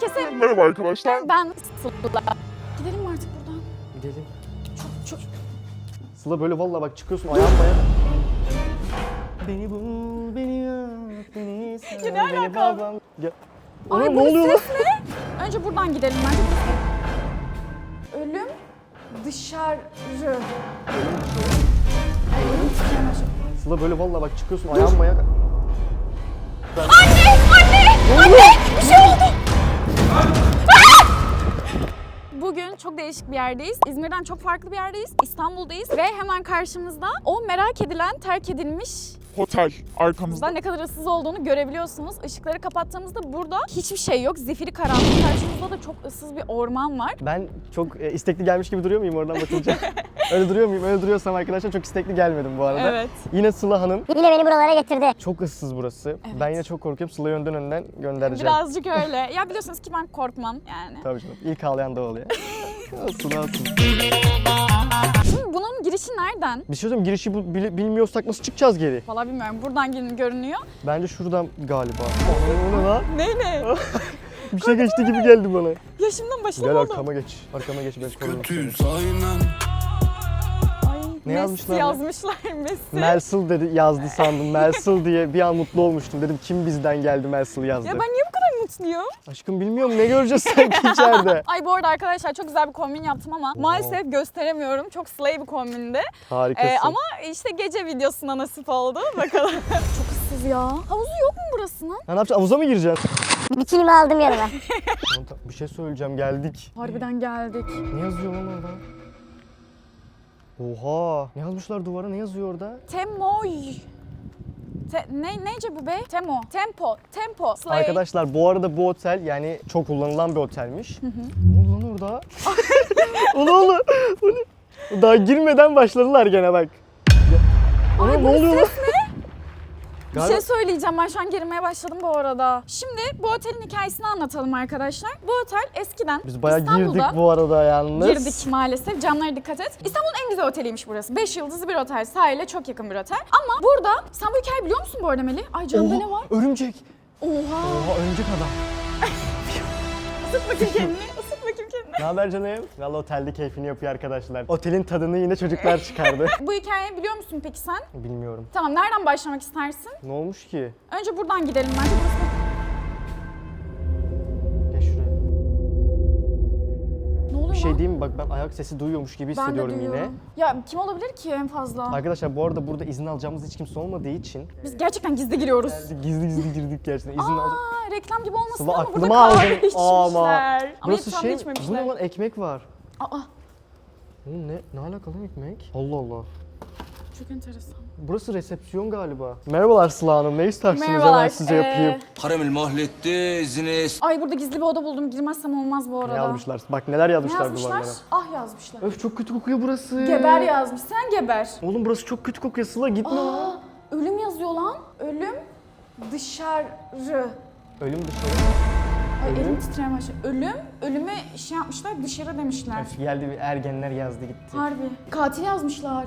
herkese Merhaba arkadaşlar. ben Sıla. Gidelim mi artık buradan? Gidelim. Çok çok Sıla böyle vallahi bak çıkıyorsun ayağın maya. Beni bul, beni yap, beni sev, Ya ne beni alaka? babam. Gel. Ay Oğlum bu ne oluyor lan? ses ne? Önce buradan gidelim bence. Ölüm dışarı. Ay titremeye başladı. Sıla böyle vallahi bak çıkıyorsun ayağın maya. Anne! Anne! Anne! Bir şey oldu! Bugün çok değişik bir yerdeyiz. İzmir'den çok farklı bir yerdeyiz. İstanbul'dayız ve hemen karşımızda o merak edilen, terk edilmiş Otel arkamızda. Ne kadar ıssız olduğunu görebiliyorsunuz. Işıkları kapattığımızda burada hiçbir şey yok. Zifiri karanlık. Karşımızda da çok ıssız bir orman var. Ben çok e, istekli gelmiş gibi duruyor muyum oradan bakınca? Öyle duruyor muyum? Öyle duruyorsam arkadaşlar çok istekli gelmedim bu arada. Evet. Yine Sıla Hanım. Yine beni buralara getirdi. Çok ıssız burası. Evet. Ben yine çok korkuyorum. Sıla'yı önden önden göndereceğim. Birazcık öyle. Ya biliyorsunuz ki ben korkmam yani. Tabii canım. İlk ağlayan da oluyor. Hanım. Şimdi bunun girişi nereden? Bir şey söyleyeyim girişi bu- bili- bilmiyorsak nasıl çıkacağız geri? Valla bilmiyorum. Buradan gelin görünüyor. Bence şuradan galiba. O ne lan? Ne ne? Bir şey geçti gibi geldi bana. Yaşımdan Gel başlamadım. arkama geç. Arkama geç ben korurum seni. Kötüyüz aynen. Ay, Ne Messi yazmışlar? yazmışlar Messi. Mersil dedi yazdı sandım. Mersil diye bir an mutlu olmuştum. Dedim kim bizden geldi Mersil yazdı. ya ben niye bu kadar mutluyum? Aşkım bilmiyorum ne göreceğiz sanki içeride. Ay bu arada arkadaşlar çok güzel bir kombin yaptım ama maalesef gösteremiyorum. Çok slay bir kombindi. Harikasın. Ee, ama işte gece videosuna nasip oldu. Bakalım. çok ıssız ya. Havuzu yok mu burasının? Ha, ne yapacağız? Havuza mı gireceksin? Bikinimi aldım yanıma. bir şey söyleyeceğim geldik. Harbiden geldik. Ne yazıyor lan orada? Oha! Ne yazmışlar duvara? Ne yazıyor orada? Temoy. Te, ne, neyce bu be? Temo. Tempo. Tempo. Slay. Arkadaşlar bu arada bu otel yani çok kullanılan bir otelmiş. Ne oldu lan orada? O ne? Daha girmeden başladılar gene bak. Ya, o ne, ne oluyor lan? Bir Galiba- şey söyleyeceğim. Ben şu an gerilmeye başladım bu arada. Şimdi bu otelin hikayesini anlatalım arkadaşlar. Bu otel eskiden Biz bayağı İstanbul'da girdik bu arada yalnız. girdik maalesef. Camlara dikkat et. İstanbul'un en güzel oteliymiş burası. 5 yıldızlı bir otel. Sahile çok yakın bir otel. Ama burada sen bu hikayeyi biliyor musun bu arada Melih? Ay camda Oha, ne var? Örümcek. Oha. Oha örümcek adam. Isıt bakayım kendini. Ne haber canım? Valla otelde keyfini yapıyor arkadaşlar. Otelin tadını yine çocuklar çıkardı. Bu hikayeyi biliyor musun peki sen? Bilmiyorum. Tamam nereden başlamak istersin? Ne olmuş ki? Önce buradan gidelim bence. Burası- şey diyeyim mi? Bak ben ayak sesi duyuyormuş gibi Ben de hissediyorum yine. duyuyorum. Ya kim olabilir ki en fazla? Arkadaşlar bu arada burada izin alacağımız hiç kimse olmadığı için Biz gerçekten gizli giriyoruz. gizli gizli girdik gerçekten. İzin. Aa, reklam gibi olmasın Sıla ama aklıma burada kahve aldın. içmişler. Ama. Burası şey, bu içmemişler. ne lan ekmek var. Aa, Oğlum ne, ne alakalı ekmek? Allah Allah. Çok enteresan. Burası resepsiyon galiba. Merhabalar Sıla Hanım. Ne istersiniz hemen Merhabalar. size ee, yapayım. Haremil mahletti Ay burada gizli bir oda buldum. Girmezsem olmaz bu arada. Ne yazmışlar? Bak neler Ne yazmışlar, yazmışlar? duvarlara. Ah yazmışlar. Öf çok kötü kokuyor burası. Geber yazmış. Sen geber. Oğlum burası çok kötü kokuyor Sıla gitme lan. Aa, ölüm yazıyor lan. Ölüm dışarı. Ölüm dışarı. Ay Ölüm? elim titremeye başladı. Ölüm, ölüme şey yapmışlar dışarı demişler. Öf geldi bir ergenler yazdı gitti. Harbi. Katil yazmışlar.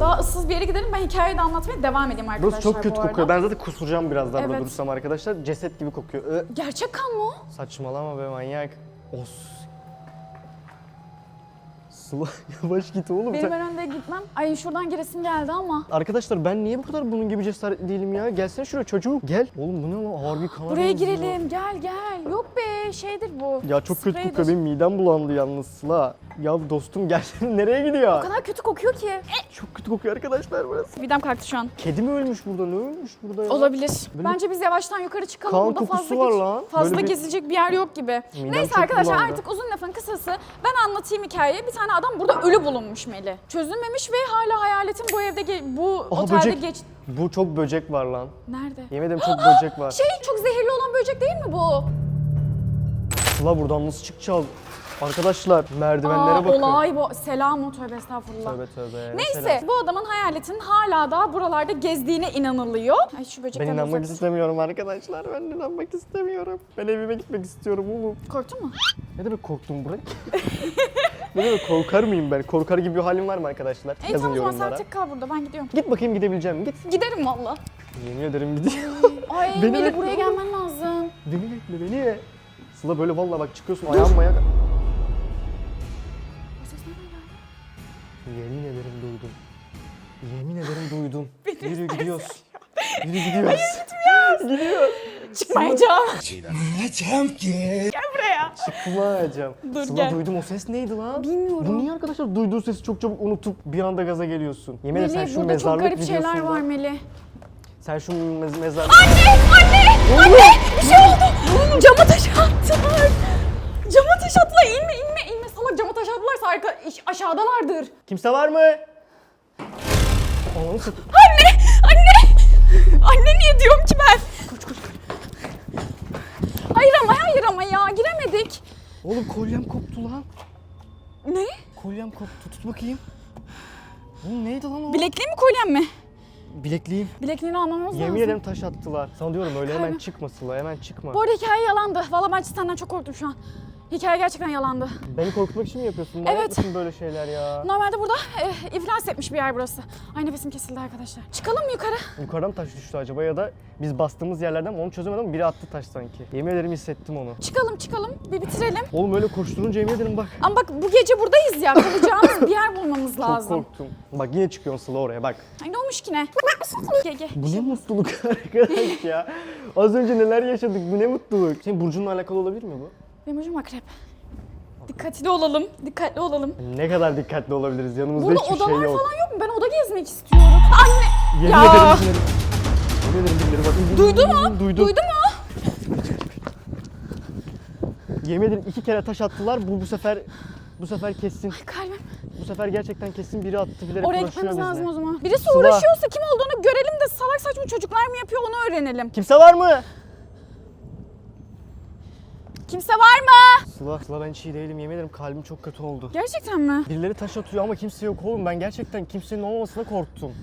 Daha ıssız bir yere gidelim. Ben hikayeyi de anlatmaya devam edeyim arkadaşlar Burası çok kötü bu arada. kokuyor. Ben zaten kusacağım biraz daha burada Evet. durursam arkadaşlar. Ceset gibi kokuyor. Ö, Gerçek kan mı o? saçmalama be manyak. Os. Sıla yavaş git oğlum Benim sen. en önde gitmem. Ay şuradan giresim geldi ama. Arkadaşlar ben niye bu kadar bunun gibi cesaret değilim ya? Gelsene şuraya çocuk. Gel. Oğlum bu ne lan? Harbi kana Buraya girelim. Gel gel. Yok be şeydir bu. Ya çok kötü Spreydir. kokuyor. Benim midem bulandı yalnız Sıla. Ya dostum gelsene nereye O gidiyor? kadar kötü kokuyor ki. Çok kötü kokuyor arkadaşlar burası. Midem kalktı şu an. Kedi mi ölmüş burada? Ne ölmüş burada ya? Olabilir. Böyle Bence biz yavaştan yukarı çıkalım. kan Burada kokusu fazla var geç- lan. Fazla Böyle bir- gezilecek bir yer yok gibi. Midem Neyse çok arkadaşlar bulandı. artık uzun lafın kısası ben anlatayım hikayeyi. Bir tane adam burada ölü bulunmuş Meli. Çözülmemiş ve hala hayaletin bu evde ge- bu Aha, otelde böcek. geç... Bu çok böcek var lan. Nerede? Yemin ederim çok böcek var. Şey çok zehirli olan böcek değil mi bu? Sıla buradan nasıl çıkacağız? Arkadaşlar merdivenlere Aa, bakın. olay bu. Selam o tövbe estağfurullah. Tövbe tövbe. Neyse Mesela- bu adamın hayaletin hala da buralarda gezdiğine inanılıyor. Ay şu Ben böcekten inanmak uzak- istemiyorum arkadaşlar. Ben inanmak istemiyorum. Ben evime gitmek istiyorum oğlum. Korktun mu? Ne demek korktum Burak? ne demek korkar mıyım ben? Korkar gibi bir halim var mı arkadaşlar? İyi Yazın tamam zaman sen yorumlara. tek kal burada ben gidiyorum. Git bakayım gidebileceğim? Git. Giderim valla. Yemin ederim gidiyor. Ay Beni bekle buraya gelmen lazım. Beni bekle beni. Sıla böyle vallahi bak çıkıyorsun ayağın mayak. Yemin ederim duydum. Yemin ederim duydum. Yürü gidiyoruz. Yürü gidiyoruz. Gidiyoruz. Çıkmayacağım. Necem ki? Gel buraya. Çıkmayacağım. Dur, Sıla gel. duydum o ses neydi lan? Bilmiyorum. Bu niye arkadaşlar duyduğun sesi çok çabuk unutup bir anda gaza geliyorsun? Yemin ederim sen Melih şu burada çok mezarlık garip şeyler var Melih. Sen şu mez mezarlık... Anne! Anne! Anne! Bir şey oldu. Cama taş attılar. Cama taş attılar. İnme inme inme. Salak cama taş attılarsa arka, aşağıdalardır. Kimse var mı? Ananı satayım. Anne! Anne! Anne niye diyorum ki ben? Koş koş koş. Hayır ama hayır ama ya giremedik. Oğlum kolyem koptu lan. Ne? Kolyem koptu. Tut bakayım. Oğlum neydi lan o? Bilekliğim mi kolyem mi? Bilekliğim. Bilekliğini almamız Yemin lazım. ederim taş attılar. Sana diyorum öyle hemen Kalbim. çıkma Sıla hemen çıkma. Bu arada hikaye yalandı. Valla ben senden çok korktum şu an. Hikaye gerçekten yalandı. Beni korkutmak için mi yapıyorsun? Manyak Evet. mısın böyle şeyler ya? Normalde burada e, iflas etmiş bir yer burası. Ay nefesim kesildi arkadaşlar. Çıkalım mı yukarı? Yukarıdan taş düştü acaba ya da biz bastığımız yerlerden mi onu çözemedim ama biri attı taş sanki. Yemin ederim hissettim onu. Çıkalım çıkalım. Bir bitirelim. Oğlum öyle koşturunca yemin ederim bak. Ama bak bu gece buradayız ya. Kalacağımız bir yer bulmamız Çok lazım. korktum. Bak yine çıkıyorsun Sıla oraya bak. Ay ne olmuş ki ne? Gel. Bu ne mutluluk arkadaş ya. Az önce neler yaşadık bu ne mutluluk. Senin burcunla alakalı olabilir mi bu? Benim hocam akrep. Dikkatli olalım. Dikkatli olalım. Ne kadar dikkatli olabiliriz yanımızda Burada hiçbir odalar şey yok. falan yok mu? Ben oda gezmek istiyorum. Anne! Yemin Ya. ederim dinlerim. Yemin ederim dinlerim. Bak, Duydu mu? Duydu. Duydu mu? Yemin ederim iki kere taş attılar. Bu bu sefer bu sefer kesin. Kalbim. Bu sefer gerçekten kesin biri attı bilerek Oraya gitmemiz lazım o zaman. Birisi Sıla. uğraşıyorsa kim olduğunu görelim de salak saçma çocuklar mı yapıyor onu öğrenelim. Kimse var mı? Kimse var mı? Sıla, Sıla ben hiç iyi değilim. Yemin ederim kalbim çok kötü oldu. Gerçekten mi? Birileri taş atıyor ama kimse yok oğlum. Ben gerçekten kimsenin olmamasına korktum.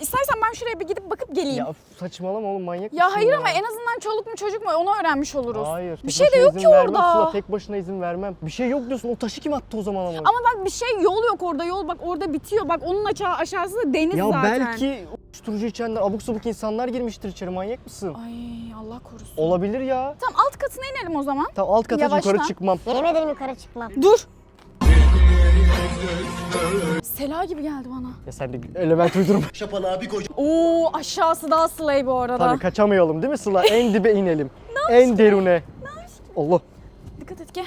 İstersen ben şuraya bir gidip bakıp geleyim. Ya Ya, saçmalama oğlum manyak mısın hayır ya? ama en azından çoluk mu çocuk mu onu öğrenmiş oluruz. Hayır. Bir şey de başına yok izin ki vermem orada. Sıla tek başına izin vermem. Bir şey yok diyorsun. O taşı kim attı o zaman ama? Ama bak bir şey yol yok orada yol bak orada bitiyor. Bak onun aşağı, aşağısı da deniz ya zaten. belki uyuşturucu içenler abuk sabuk insanlar girmiştir içeri manyak mısın? Ay Allah korusun. Olabilir ya. Tamam alt katına inelim o zaman. Tamam alt kata yukarı çıkmam. Yemin ederim yukarı çıkmam. Dur. Sela gibi geldi bana. Ya sen de element uydurma. Oo aşağısı daha slay bu arada. Tabii kaçamayalım değil mi Sıla? En dibe inelim. en derune. Allah. Dikkat et gel.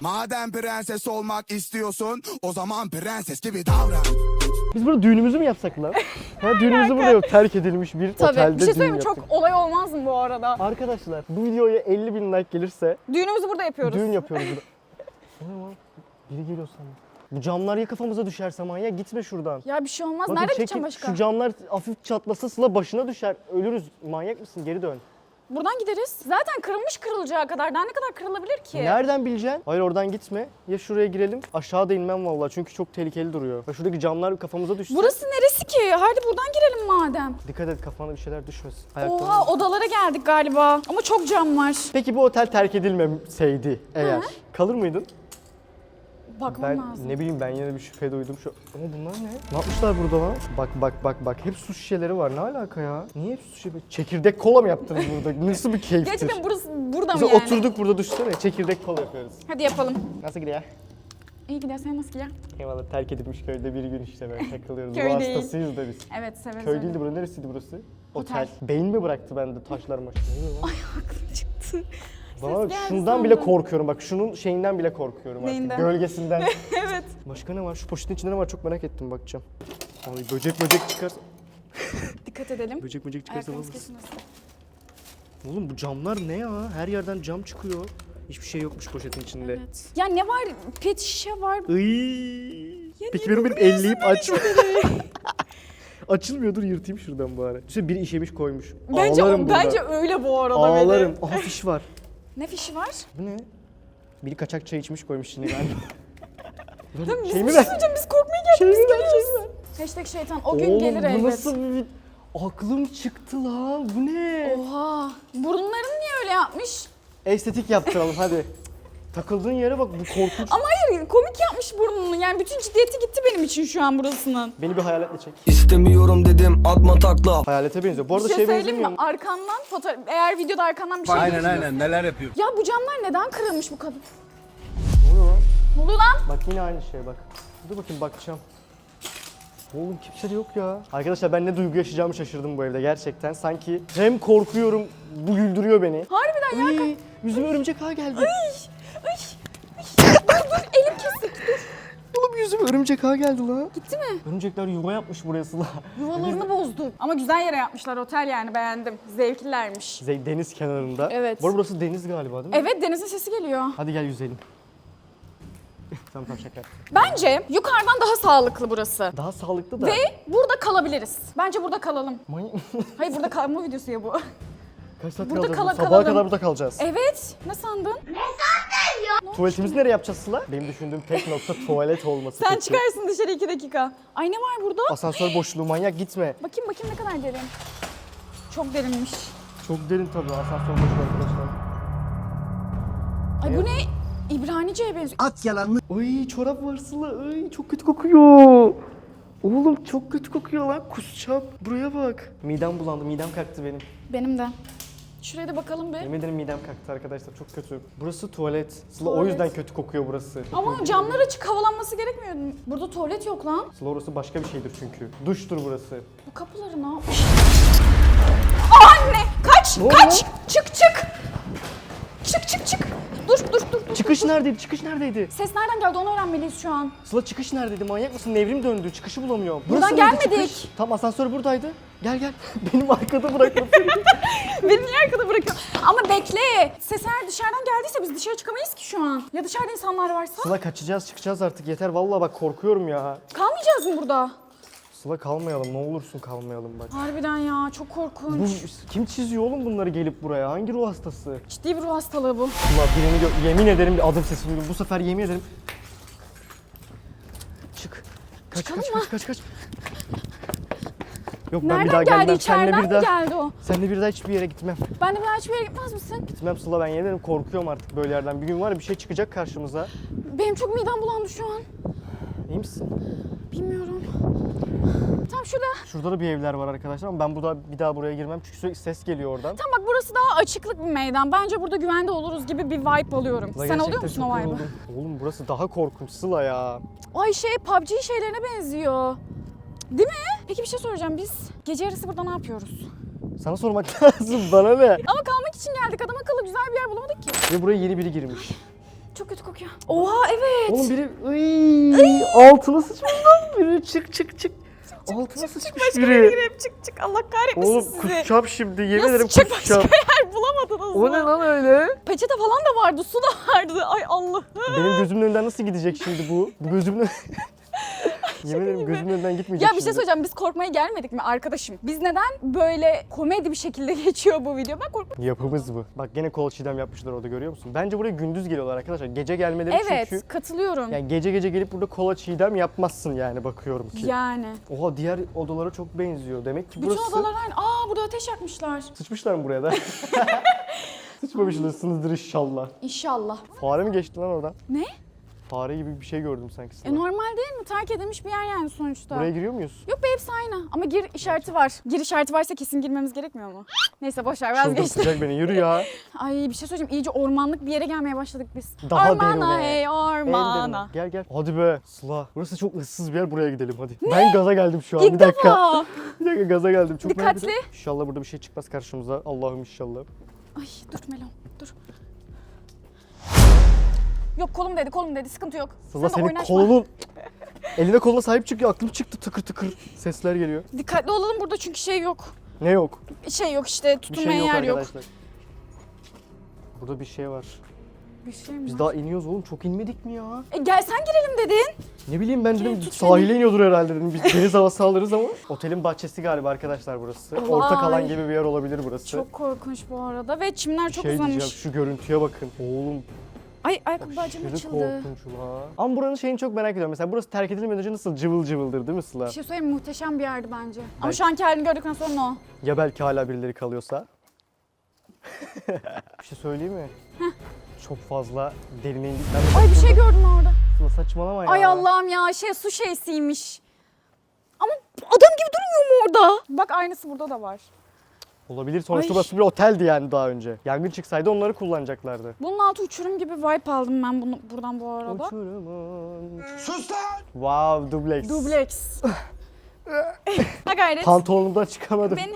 Madem prenses olmak istiyorsun, o zaman prenses gibi davran. Biz burada düğünümüzü mü yapsak lan? ha, düğünümüzü burada yok. Terk edilmiş bir Tabii. otelde bir şey düğün söyleyeyim mi? yaptık. Çok olay olmaz mı bu arada? Arkadaşlar bu videoya 50 bin like gelirse Düğünümüzü burada yapıyoruz. düğün yapıyoruz burada. O ne lan? Biri geliyor sandım. Bu camlar ya kafamıza düşerse manyak gitme şuradan. Ya bir şey olmaz. Bakın Nerede çekil, gideceğim başka? Şu camlar hafif çatlasa Sıla başına düşer. Ölürüz. Manyak mısın? Geri dön. Buradan gideriz. Zaten kırılmış kırılacağı kadar. Daha ne kadar kırılabilir ki? Nereden bileceksin? Hayır oradan gitme. Ya şuraya girelim. Aşağıda inmem vallahi çünkü çok tehlikeli duruyor. Bak şuradaki camlar kafamıza düşse. Burası neresi ki? Hadi buradan girelim madem. Dikkat et kafana bir şeyler düşmesin. Ayaklarına- Oha odalara geldik galiba. Ama çok cam var. Peki bu otel terk edilmeseydi eğer kalır mıydın? Bakmam Ben lazım. ne bileyim ben yine bir şüphe duydum şu. Ama bunlar ne? Ne yapmışlar burada lan? Bak bak bak bak hep su şişeleri var. Ne alaka ya? Niye hep su şişesi? Çekirdek kola mı yaptınız burada? Nasıl bir keyiftir? Gerçekten burası burada mı Biz yani? oturduk burada düşünsene çekirdek kola yapıyoruz. Hadi yapalım. Nasıl gidiyor? İyi gider sen nasıl gider? Eyvallah terk edilmiş köyde bir gün işte böyle takılıyoruz. Köy Bu değil. hastasıyız da biz. Evet severiz. Köy öyle. değildi burası. Neresiydi burası? Otel. Beyin mi bıraktı bende taşlar? Ne oluyor lan? Çıktı. Bana bak, geldi şundan bile sandım. korkuyorum bak şunun şeyinden bile korkuyorum Neyinden? artık. Gölgesinden. evet. Başka ne var? Şu poşetin içinde ne var? Çok merak ettim bakacağım. Ay böcek böcek çıkar. Dikkat edelim. Böcek böcek çıkarsa Ayaklarımız alırız. kesilmesin. Oğlum bu camlar ne ya? Her yerden cam çıkıyor. Hiçbir şey yokmuş poşetin içinde. Evet. Ya ne var? Pet şişe var. Iy. Peki niye benim benim dokunuyorsun elleyip aç. Açılmıyor dur yırtayım şuradan bari. İşte biri işemiş koymuş. Bence Ağlarım burada. bence öyle bu arada Ağlarım. Aha fiş var. Ne fişi var? Bu ne? Biri kaçak çay içmiş koymuş şimdi galiba. Tamam biz şey mi şey söyleyeceğim biz korkmaya geldik Şey biz geliyoruz. Hashtag şeytan o gün Oğlum gelir bu elbet. nasıl bir... Aklım çıktı lan. Bu ne? Oha. Burunlarını niye öyle yapmış? Estetik yaptıralım hadi. Takıldığın yere bak bu korkunç. Ama hayır komik yapmış burnunu. Yani bütün ciddiyeti gitti benim için şu an burasının. Beni bir hayaletle çek. İstemiyorum dedim atma takla. Hayalete benziyor. Bu Bir arada şey şey söyleyeyim benzemiyor mi? mu? Arkandan fotoğraf... Eğer videoda arkandan bir şey Aynen görüyorsun. aynen neler yapıyor. Ya bu camlar neden kırılmış bu kadın? Ne oluyor lan? Ne oluyor lan? Bak yine aynı şey bak. Dur bakayım bakacağım. Oğlum kimse de yok ya. Arkadaşlar ben ne duygu yaşayacağımı şaşırdım bu evde gerçekten. Sanki hem korkuyorum, bu güldürüyor beni. Harbiden ya. Ay, yüzüme örümcek ağ geldi. Ay, ay. Dur dur elim kesik. Dur. Oğlum yüzüme örümcek ağ geldi lan. Gitti mi? Örümcekler yuva yapmış buraya Sıla. Yuvalarını bozdu. Ama güzel yere yapmışlar otel yani beğendim. Zevklilermiş. Ze- Deniz kenarında. Evet. Bu arada burası deniz galiba değil mi? Evet denizin sesi geliyor. Hadi gel yüzelim. tamam tamam şaka yaptım. Bence yukarıdan daha sağlıklı burası. Daha sağlıklı da. Ve burada kalabiliriz. Bence burada kalalım. Manyak- Hayır burada kalma videosu ya bu. Kaç saat Burada kalacağız? kala- Sabaha kalalım. kadar burada kalacağız. Evet. Ne sandın? Tuvaletimizi nereye yapacağız Sıla? Benim düşündüğüm tek nokta tuvalet olması. Sen peki. çıkarsın dışarı iki dakika. Ay ne var burada? Asansör boşluğu manyak gitme. Bakayım bakayım ne kadar derin. Çok derinmiş. Çok derin tabii asansör boşluğu arkadaşlar. Ay bu ne? İbranice'ye benziyor. At yalanını. Ay çorap var Sıla. Ay çok kötü kokuyor. Oğlum çok kötü kokuyor lan. Kusacağım. Buraya bak. Midem bulandı. Midem kalktı benim. Benim de. Şuraya da bakalım bir. Yemin ederim midem kalktı arkadaşlar. Çok kötü. Burası tuvalet. Sıla o Tuvalet. yüzden kötü kokuyor burası. Ama camlar açık havalanması gerekmiyor. mu? Burada tuvalet yok lan. Sıla orası başka bir şeydir çünkü. Duştur burası. Bu kapıları ne yapmış? Anne! Kaç! Ne oldu? kaç! Çık çık! Çık çık çık! Dur dur dur. dur. Çıkış neredeydi? Çıkış neredeydi? Ses nereden geldi onu öğrenmeliyiz şu an. Sıla çıkış neredeydi? Manyak mısın? Nevrim döndü. Çıkışı bulamıyorum. Buradan mıydı gelmedik. çıkış? Tam asansör buradaydı. Gel gel. Benim arkada bırakma. Beni niye arkada bırakıyorsun? Ama bekle. Ses eğer dışarıdan geldiyse biz dışarı çıkamayız ki şu an. Ya dışarıda insanlar varsa? Sıla kaçacağız çıkacağız artık yeter. Vallahi bak korkuyorum ya. Kalmayacağız mı burada? Sıla kalmayalım ne olursun kalmayalım bak. Harbiden ya çok Bu korkunç. kim çiziyor oğlum bunları gelip buraya? Hangi ruh hastası? Ciddi bir ruh hastalığı bu. Sıla birini gö- yemin ederim bir adım sesi duydum. Bu sefer yemin ederim. Çık. Kaç Çıkalım kaç mı? kaç kaç kaç. Yok ben bir Nereden daha geldi? gelmem. Seninle İçeriden bir mi daha. geldi o? Seninle bir daha hiçbir yere gitmem. Ben de bir daha hiçbir yere gitmez misin? Gitmem Sıla ben yemin ederim korkuyorum artık böyle yerden. Bir gün var ya bir şey çıkacak karşımıza. Benim çok midem bulandı şu an. İyi misin? Bilmiyorum. Tam şurada. Şurada da bir evler var arkadaşlar ama ben bu da bir daha buraya girmem çünkü sürekli ses geliyor oradan. Tam bak burası daha açıklık bir meydan. Bence burada güvende oluruz gibi bir vibe alıyorum. Sıla Sen gerçekten musun çok o vibe'ı? yoruldum. Oğlum burası daha korkunç Sıla ya. Ay şey PUBG şeylerine benziyor. Değil mi? Peki bir şey soracağım. Biz gece yarısı burada ne yapıyoruz? Sana sormak lazım bana ne? Ama kalmak için geldik. Adam akıllı güzel bir yer bulamadık ki. Ve buraya yeni biri girmiş. Çok kötü kokuyor. Oha evet. Oğlum biri Iy, altına sıçmış lan biri çık çık çık. Altına sıçmış Başka biri. yere girip çık çık. Allah kahretmesin Oğlum sizi. kusacağım şimdi yemin ederim sıçacak başka kusacağım. yer bulamadınız? O ne lan öyle? Peçete falan da vardı. Su da vardı. Ay Allah. Benim gözümün önünden nasıl gidecek şimdi bu? Bu gözümün Yemin ederim gözümün önünden gitmeyecek Ya bir şey şimdi. söyleyeceğim. Biz korkmaya gelmedik mi arkadaşım? Biz neden böyle komedi bir şekilde geçiyor bu video? Ben korkmadım. Yapımız bu. Bak gene kol çiğdem yapmışlar orada görüyor musun? Bence buraya gündüz geliyorlar arkadaşlar. Gece gelmeleri Evet çünkü katılıyorum. yani gece gece gelip burada kola çiğdem yapmazsın yani bakıyorum ki. Yani. Oha diğer odalara çok benziyor. Demek ki Bütün burası... odalar aynı. Aa burada ateş yakmışlar. Sıçmışlar mı buraya da? Sıçmamışsınızdır inşallah. İnşallah. Fare mi geçti lan oradan? Ne? Fare gibi bir şey gördüm sanki. E normal değil mi? Terk edilmiş bir yer yani sonuçta. Buraya giriyor muyuz? Yok be hepsi aynı. Ama gir işareti var. Gir işareti varsa kesin girmemiz gerekmiyor mu? Neyse boş ver vazgeçtim. Çıldırtacak beni yürü ya. Ay bir şey söyleyeceğim. İyice ormanlık bir yere gelmeye başladık biz. Daha ormana derine. hey ormana. derine. Gel gel. Hadi be. Sıla. Burası çok ıssız bir yer buraya gidelim hadi. Ben gaza geldim şu an. İlk bir dakika. defa. Bir dakika gaza geldim. Çok merak Dikkatli. ediyorum. İnşallah burada bir şey çıkmaz karşımıza. Allah'ım inşallah. Ay dur Melon dur. Yok kolum dedi kolum dedi sıkıntı yok. Sıla Sen de senin oynaşma. kolunun eline koluna sahip çıkıyor. Aklım çıktı tıkır tıkır. Sesler geliyor. Dikkatli olalım burada çünkü şey yok. Ne yok? Şey yok işte Bir tutunmaya şey yok yer yok. arkadaşlar. Burada bir şey var. Bir şey mi? Biz daha iniyoruz oğlum. Çok inmedik mi ya? E, gel sen girelim dedin. Ne bileyim ben dedim tut sahile iniyordur herhalde dedim. Biz deniz havası alırız ama. Otelin bahçesi galiba arkadaşlar burası. Ortak Vay. alan gibi bir yer olabilir burası. Çok korkunç bu arada ve çimler çok şey uzamış. diyeceğim şu görüntüye bakın. Oğlum Ay ayakkabı bacım aşırı açıldı. korkunç la. Ama buranın şeyini çok merak ediyorum. Mesela burası terk edilmeden önce nasıl cıvıl cıvıldır değil mi Sıla? Bir şey söyleyeyim mi? muhteşem bir yerdi bence. Ama şu anki halini gördükten sonra ne o? Ya belki hala birileri kalıyorsa? bir şey söyleyeyim mi? Çok fazla derine indik. Ay bir şey gördüm orada. Sıla saçmalama ya. Ay Allah'ım ya şey su şeysiymiş. Ama adam gibi durmuyor mu orada? Bak aynısı burada da var. Olabilir. Sonuçta Ay. burası bir oteldi yani daha önce. Yangın çıksaydı onları kullanacaklardı. Bunun altı uçurum gibi vibe aldım ben bunu buradan bu arada. Uçurumun. Sus lan! Wow, dubleks. Dubleks. ha gayret. Pantolonumdan çıkamadım. Beni...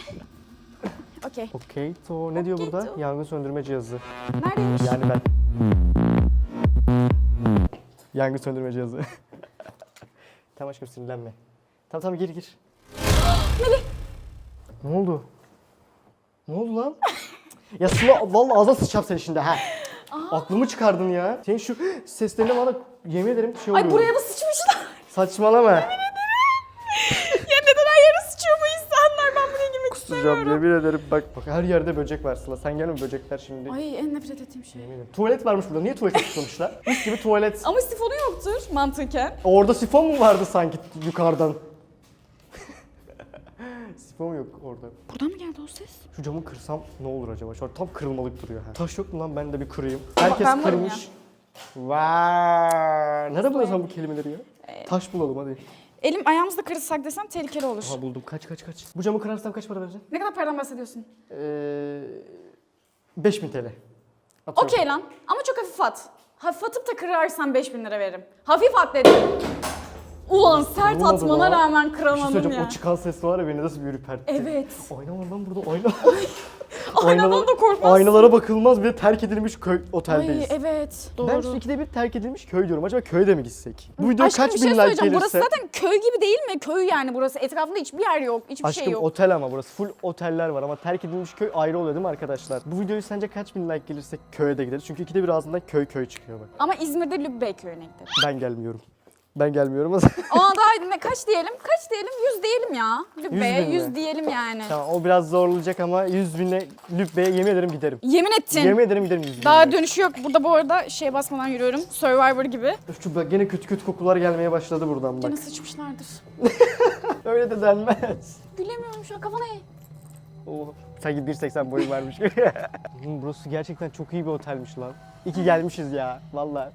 Okey. Okey, to ne diyor burada? to. Yangın söndürme cihazı. Neredeymiş? Yani ben. Yangın söndürme cihazı. tamam aşkım sinirlenme. Tamam tamam gir gir. Ne oldu? Ne oldu lan? ya Sıla vallahi ağzına sıçacağım seni şimdi ha. Aklımı çıkardın ya. Senin şu seslerine bana yemin ederim şey oluyor. Ay buraya da sıçmışlar. Saçmalama. ya neden her yere sıçıyor bu insanlar? Ben buraya girmek Kusacağım istemiyorum. yemin ederim bak. Bak her yerde böcek var Sıla. Sen gelme böcekler şimdi. Ay en nefret ettiğim şey. Yemin ederim. Tuvalet varmış burada. Niye tuvalete tıklamışlar? Mis gibi tuvalet. Ama sifonu yoktur mantıken. Orada sifon mu vardı sanki yukarıdan? Sifon yok orada. Buradan mı geldi o ses? Şu camı kırsam ne olur acaba? Şu an tam kırılmalık duruyor. Ha. Taş yok mu lan ben de bir kırayım. Herkes ben varım kırmış. Vaaay. Nerede buluyorsun bu kelimeleri ya? Ee, Taş bulalım hadi. Elim ayağımızda kırılsak desem tehlikeli olur. Aha buldum. Kaç kaç kaç. Bu camı kırarsam kaç para vereceksin? Ne kadar paradan bahsediyorsun? Ee, 5000 TL. Atıyorum. Okey lan ama çok hafif at. Hafif atıp da kırarsan 5000 lira veririm. Hafif at dedim. Ulan sert Olmadı atmana lan. rağmen Bir şey kıramadım söyleyeceğim. ya. O çıkan ses var ya beni nasıl bir ürpertti. Evet. Ayna var lan burada ayna. Aynadan da korkmazsın. Aynalara bakılmaz bir de terk edilmiş köy oteldeyiz. Ay evet. Doğru. Ben şu ikide bir terk edilmiş köy diyorum. Acaba köye de mi gitsek? Bu video Aşkım kaç bir şey bin like söyleyeceğim. gelirse... Burası zaten köy gibi değil mi? Köy yani burası. Etrafında hiçbir yer yok. Hiçbir Aşkım şey yok. otel ama burası. Full oteller var ama terk edilmiş köy ayrı oluyor değil mi arkadaşlar? Bu videoyu sence kaç bin like gelirse köye de gideriz. Çünkü ikide bir ağzından köy köy çıkıyor bak. Ama İzmir'de Lübbe köyüne gidelim. Ben gelmiyorum. Ben gelmiyorum. O anda haydi ne kaç diyelim? Kaç diyelim? 100 diyelim ya. Lübbe'ye bin mi? 100 diyelim yani. tamam o biraz zorlayacak ama 100 binle Lübbe'ye yemin ederim giderim. Yemin ettin. Yemin ederim giderim 100 binle. Daha dönüşü yok. Burada bu arada şey basmadan yürüyorum. Survivor gibi. Şu bak gene kötü kötü kokular gelmeye başladı buradan bak. Yine sıçmışlardır. Öyle de denmez. Gülemiyorum şu an kafana eğ. Oh, sanki 1.80 boyum varmış gibi. Oğlum Burası gerçekten çok iyi bir otelmiş lan. İyi ki gelmişiz ya valla.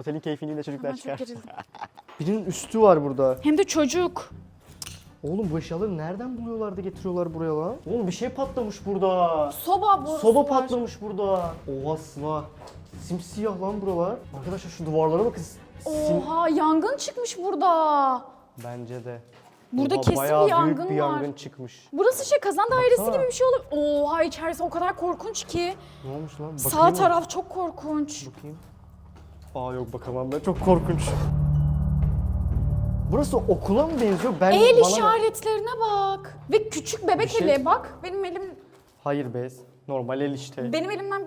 Otelin keyfini çocuklar Ben çıkar. gerildim. Birinin üstü var burada. Hem de çocuk. Oğlum bu eşyaları nereden buluyorlar da getiriyorlar buraya lan? Oğlum bir şey patlamış burada. Soba borusu Soba var. patlamış burada. Oha Sıla. Simsiyah lan buralar. Arkadaşlar şu duvarlara bakın. Sim... Oha yangın çıkmış burada. Bence de. Burada kesin bayağı bir yangın büyük bir var. yangın çıkmış. Burası şey kazan dairesi Baksana. gibi bir şey olur. Oha içerisi o kadar korkunç ki. Ne olmuş lan? Sağ Bakayım mı? taraf çok korkunç. Bakayım. Aa yok bakamam ben. Çok korkunç. Burası okula mı benziyor? Ben El bana- işaretlerine bak. Ve küçük bebek Bir şey- eli bak. Benim elim Hayır bez. Normal el işte. benim elimden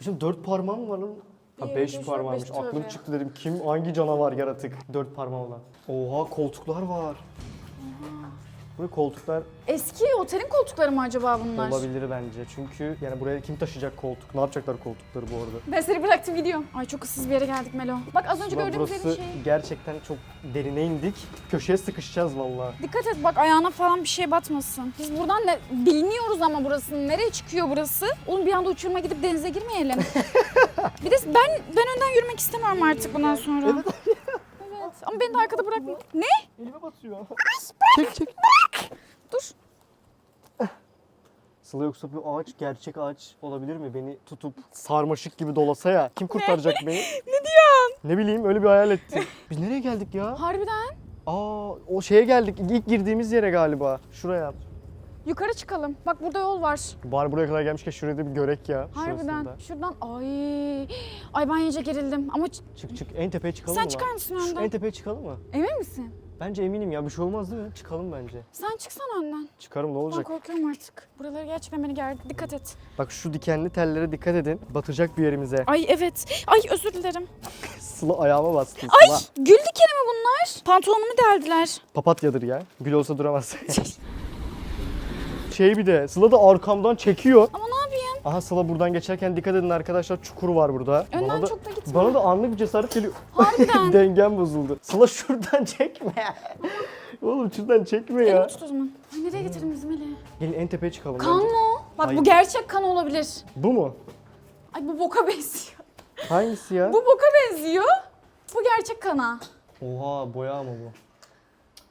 Bizim dört parmağım var lan? Ha Bir, beş beş, parmağıymış. beş, tövbe. Aklım çıktı dedim. Kim hangi canavar yaratık? Dört parmağı olan. Oha koltuklar var. Buraya koltuklar eski otelin koltukları mı acaba bunlar? olabilir bence. Çünkü yani buraya kim taşıyacak koltuk? Ne yapacaklar koltukları bu arada? Ben seni bıraktım gidiyorum. Ay çok ıssız bir yere geldik Melo. Bak az önce Ulan gördüğümüz burası yerin şey. gerçekten çok derine indik. Köşeye sıkışacağız vallahi. Dikkat et bak ayağına falan bir şey batmasın. Biz buradan ne bilmiyoruz ama burası nereye çıkıyor burası? Oğlum bir anda uçuruma gidip denize girmeyelim. bir de ben ben önden yürümek istemiyorum artık bundan sonra. Evet. Ama beni de arkada bırakma. Ne? Elime batıyor. çek çek. Dur. Sıla yoksa bu ağaç gerçek ağaç olabilir mi? Beni tutup sarmaşık gibi dolasa ya. Kim kurtaracak beni? Ne diyorsun? Ne bileyim öyle bir hayal ettim. Biz nereye geldik ya? Harbiden. Aa o şeye geldik. İlk girdiğimiz yere galiba. Şuraya. Yukarı çıkalım. Bak burada yol var. Bari buraya kadar gelmişken şuraya da bir görek ya. Harbiden. şurasında. Şuradan ay. Ay ben iyice gerildim. Ama Çık çık en tepeye çıkalım Sen mı? çıkar mısın Şu önden? en tepeye çıkalım mı? emin misin? Bence eminim ya bir şey olmaz değil mi? Çıkalım bence. Sen çıksana önden. Çıkarım ne Ben olacak? korkuyorum artık. Buraları gerçekten beni gerdi. Dikkat et. Bak şu dikenli tellere dikkat edin. Batacak bir yerimize. Ay evet. Ay özür dilerim. Sıla ayağıma bastı. Ay Sıla. gül dikeni mi bunlar? Pantolonumu deldiler. Papatyadır ya. Gül olsa duramaz. şey bir de Sıla da arkamdan çekiyor. Ama ne yapayım? Aha Sıla buradan geçerken dikkat edin arkadaşlar çukur var burada. Önden bana da, çok da gitme. Bana da anlık bir cesaret geliyor. Harbiden. Dengem bozuldu. Sıla şuradan çekme. Oğlum şuradan çekme ya. Elimi tut o zaman. Ay nereye getirdin bizim eli? Gelin en tepeye çıkalım Kan bence. mı o? Bak Hayır. bu gerçek kan olabilir. Bu mu? Ay bu boka benziyor. Hangisi ya? Bu boka benziyor. Bu gerçek kana. Oha boya ama bu.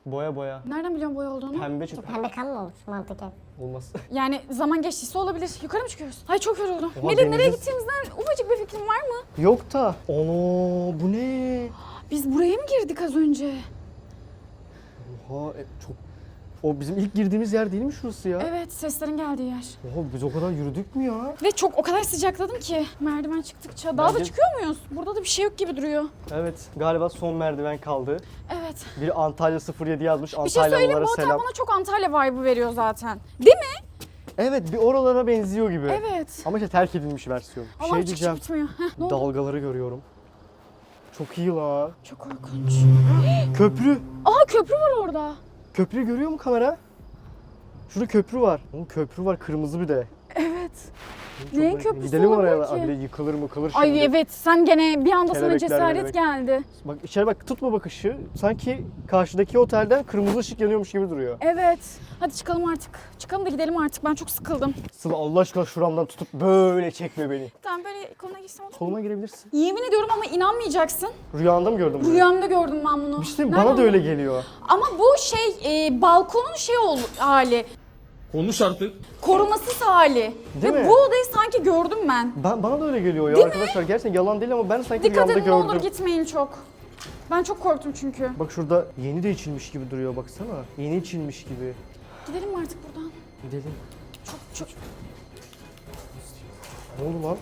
Boya boya. Nereden biliyorsun boya olduğunu? Pembe çünkü. Pembe kan mı olur mantıken? Olmaz. Yani zaman geçtiyse olabilir. Yukarı mı çıkıyoruz? Ay çok yoruldum. Oha, Melih nereye gittiğimizden ufacık bir fikrin var mı? Yok da. Ono bu ne? Biz buraya mı girdik az önce? Oha e, çok... O bizim ilk girdiğimiz yer değil mi şurası ya? Evet seslerin geldiği yer. Oha biz o kadar yürüdük mü ya? Ve çok o kadar sıcakladım ki merdiven çıktıkça. Daha da Bence- çıkıyor muyuz? Burada da bir şey yok gibi duruyor. Evet galiba son merdiven kaldı. Evet. Biri Antalya 07 yazmış. Bir şey söyleyeyim Antalyalılara bu otel selam. bana çok Antalya vibe'ı veriyor zaten. Değil mi? Evet bir oralara benziyor gibi. Evet. Ama işte terk edilmiş versiyon. Bir Allah şey diyeceğim. bitmiyor. Heh, ne oldu? Dalgaları görüyorum. Çok iyi la. Çok korkunç. Köprü. Aa köprü var orada. Köprüyü görüyor mu kamera? Şurada köprü var. Oğlum köprü var kırmızı bir de. Evet. Neyin köprüsü Gidelim oraya. olabilir ki? Abi de yıkılır mı kılır şimdi. Ay evet sen gene bir anda sana Kelebekler, cesaret geldi. Bak içeri bak tutma bakışı. Sanki karşıdaki otelden kırmızı ışık yanıyormuş gibi duruyor. Evet. Hadi çıkalım artık. Çıkalım da gidelim artık. Ben çok sıkıldım. Sıla Allah aşkına şuramdan tutup böyle çekme beni. Tamam böyle koluna geçsem olur mu? Koluma girebilirsin. Yemin ediyorum ama inanmayacaksın. Rüyanda mı gördün bunu? Rüyamda gördüm ben bunu. Bir şey diyeyim, Nereden bana da öyle geliyor. Ama bu şey e, balkonun şey ol hali. Konuş artık. Korumasız hali. Değil Ve mi? bu odayı sanki gördüm ben. Ben, bana da öyle geliyor ya arkadaşlar. Gerçekten yalan değil ama ben sanki Dikkat rüyamda edin ne gördüm. olur gitmeyin çok. Ben çok korktum çünkü. Bak şurada yeni de içilmiş gibi duruyor baksana. Yeni içilmiş gibi. Gidelim mi artık buradan? Gidelim. Çok çok Ne oldu lan?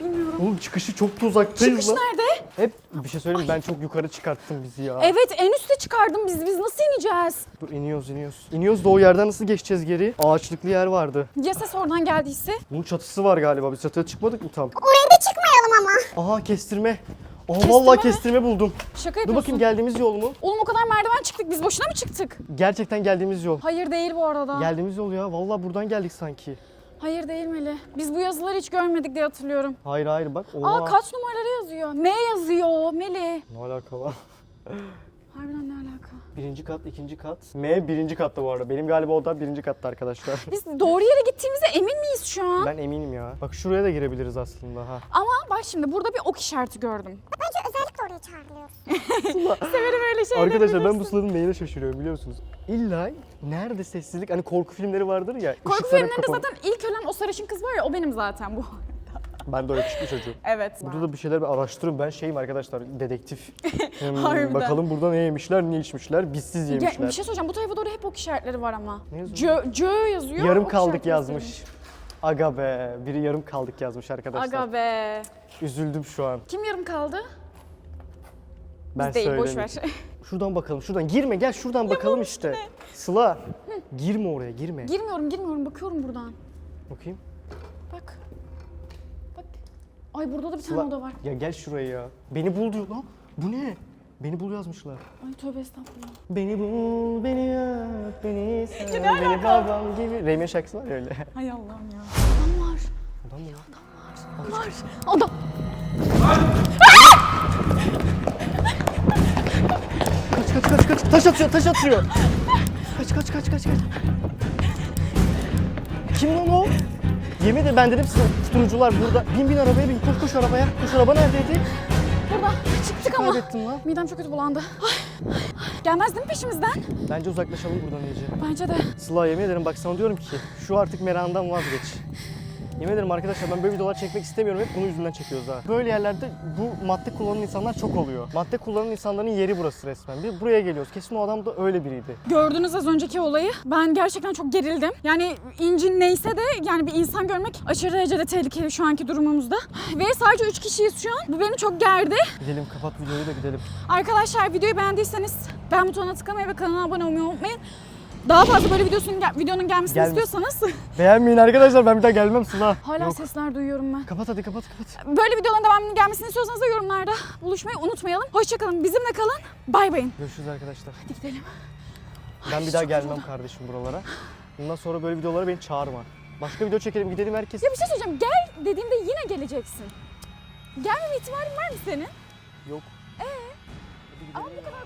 bilmiyorum. Oğlum çıkışı çok da uzaktayız Çıkış lan. nerede? Hep bir şey söyleyeyim ben çok yukarı çıkarttım bizi ya. Evet en üste çıkardım biz. Biz nasıl ineceğiz? Dur iniyoruz iniyoruz. İniyoruz da o yerden nasıl geçeceğiz geri? Ağaçlıklı yer vardı. Ya ses oradan geldiyse? Bunun çatısı var galiba. Biz çatıya çıkmadık mı tam? Oraya da çıkmayalım ama. Aha kestirme. Aa Kestirme vallahi mi? kestirme buldum. Şaka Dur yapıyorsun. bakayım geldiğimiz yol mu? Oğlum o kadar merdiven çıktık. Biz boşuna mı çıktık? Gerçekten geldiğimiz yol. Hayır değil bu arada. Geldiğimiz yol ya. Vallahi buradan geldik sanki. Hayır değil Meli. Biz bu yazıları hiç görmedik diye hatırlıyorum. Hayır hayır bak. Oha. Aa kaç numaraları yazıyor? M yazıyor Meli. Ne alaka var? Harbiden ne alaka? Birinci kat, ikinci kat. M birinci katta bu arada. Benim galiba oda birinci katta arkadaşlar. Biz doğru yere gittiğimize emin miyiz şu an? ben eminim ya. Bak şuraya da girebiliriz aslında ha. Ama bak şimdi burada bir ok işareti gördüm. Bence özellikle oraya Severim öyle şeyleri Arkadaşlar ben bu sırada neyine şaşırıyorum biliyor musunuz? İlla nerede sessizlik hani korku filmleri vardır ya. Korku filmlerinde kapalı. zaten ilk ölen o sarışın kız var ya o benim zaten bu. Ben de öyle küçük bir çocuğum. Evet. Burada da bir şeyler bir araştırıyorum. Ben şeyim arkadaşlar dedektif. Hmm, bakalım burada ne yemişler, ne içmişler, bizsiz Ya, yemişler. bir şey söyleyeceğim bu tarafa doğru hep ok işaretleri var ama. Ne yazıyor? Cö, cö yazıyor. yarım ok kaldık yazmış. gösteriyor. Aga be, biri yarım kaldık yazmış arkadaşlar. Aga be. Üzüldüm şu an. Kim yarım kaldı? Ben Biz değil boş söyledim. ver. Şuradan bakalım, şuradan girme gel şuradan bakalım işte. Sıla, girme oraya, girme. girmiyorum girmiyorum bakıyorum buradan. Bakayım. Bak. Bak. Ay burada da bir Sıla, tane oda var. ya gel şuraya ya. Beni bul diyor lan. Bu ne? Beni bul yazmışlar. Ay tövbe estağfurullah. Beni bul, beni öp, beni sev, beni babam gibi. Reymen şarkısı var ya öyle. Hay Allah'ım ya. Adam var. Adam ya? Var. Adam. Kaç kaç kaç kaç. Taş atıyor, taş atıyor. Kaç kaç kaç kaç kaç. Kim lan o? Yemin ederim ben dedim size tuturucular burada. Bin bin arabaya bin. Koş koş arabaya. Koş araba neredeydi? Burada. Çıktık ama. Kaybettim lan. Midem çok kötü bulandı. Ay. Gelmez değil mi peşimizden? Bence uzaklaşalım buradan iyice. Bence de. Sıla yemin ederim bak sana diyorum ki şu artık merakından vazgeç. Yemin ederim arkadaşlar ben böyle videolar çekmek istemiyorum. Hep bunun yüzünden çekiyoruz ha. Böyle yerlerde bu madde kullanan insanlar çok oluyor. Madde kullanan insanların yeri burası resmen. Biz buraya geliyoruz. Kesin o adam da öyle biriydi. Gördünüz az önceki olayı. Ben gerçekten çok gerildim. Yani incin neyse de yani bir insan görmek aşırı derecede tehlikeli şu anki durumumuzda. Ve sadece 3 kişiyiz şu an. Bu beni çok gerdi. Gidelim kapat videoyu da gidelim. Arkadaşlar videoyu beğendiyseniz beğen butonuna tıklamayı ve kanala abone olmayı unutmayın. Daha fazla böyle videosunun gel- videonun gelmesini Gelmesin. istiyorsanız Beğenmeyin arkadaşlar ben bir daha gelmem Sıla. hala Yok. sesler duyuyorum ben. Kapat hadi kapat kapat. Böyle videoların devamının gelmesini istiyorsanız da yorumlarda buluşmayı unutmayalım. Hoşçakalın. Bizimle kalın. Bay bayın. Görüşürüz arkadaşlar. Hadi gidelim. Ben bir daha çok gelmem kardeşim buralara. Bundan sonra böyle videolara beni çağırma. Başka video çekelim gidelim herkes. Ya bir şey söyleyeceğim. Gel dediğimde yine geleceksin. Gelmeme ihtimalin var mı senin? Yok. Ama bu kadar